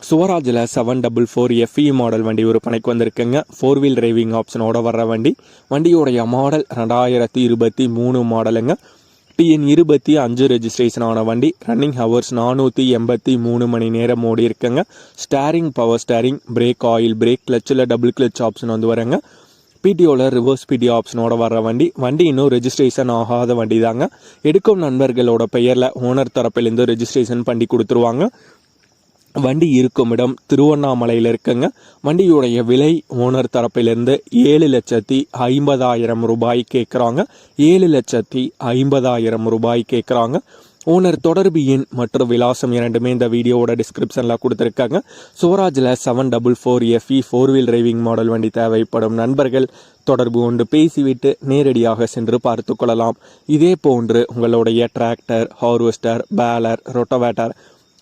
சுவராஜில் seven double four FE model வண்டி விற்பனைக்கு வந்திருக்குங்க. ஃபோர் வீல் டிரைவிங் ஆப்ஷனோட வர்ற வண்டி. வண்டியோடைய மாடல் ரெண்டாயிரத்தி இருபத்தி மூணு மாடலுங்க டிஎன் இருபத்தி அஞ்சு ரெஜிஸ்ட்ரேஷன் ஆன வண்டி. ரன்னிங் ஹவர்ஸ் நானூற்றி எண்பத்தி மூணு மணி நேரம் ஓடி இருக்குங்க. Steering power steering brake oil brake கிளச்சில் double clutch option வந்து வரங்க. பிடிஓவில் ரிவர்ஸ் பிடி ஆப்ஷனோட வர்ற வண்டி. வண்டி இன்னும் ரெஜிஸ்ட்ரேஷன் ஆகாத வண்டி தாங்க எடுக்கும் நண்பர்களோட பெயரில் ஓனர் தரப்பிலேருந்து ரெஜிஸ்ட்ரேஷன் பண்ணி கொடுத்துருவாங்க. வண்டி இருக்கும் இடம் திருவண்ணாமலையில் இருக்குங்க. வண்டியுடைய விலை ஓனர் தரப்பிலிருந்து ஏழு லட்சத்தி ஐம்பதாயிரம் ரூபாய் கேட்குறாங்க. ஏழு லட்சத்தி ஐம்பதாயிரம் ரூபாய் கேட்குறாங்க. ஓனர் தொடர்பு எண் மற்றும் விலாசம் இரண்டுமே இந்த வீடியோவோட டிஸ்கிரிப்ஷனில் கொடுத்துருக்காங்க. சுவராஜில் seven double four FE four wheel driving model வண்டி தேவைப்படும் நண்பர்கள். தொடர்பு கொண்டு பேசிவிட்டு நேரடியாக சென்று பார்த்து கொள்ளலாம். இதே போன்று உங்களுடைய டிராக்டர் ஹார்வெஸ்டர் பேலர் ரொட்டவேட்டர்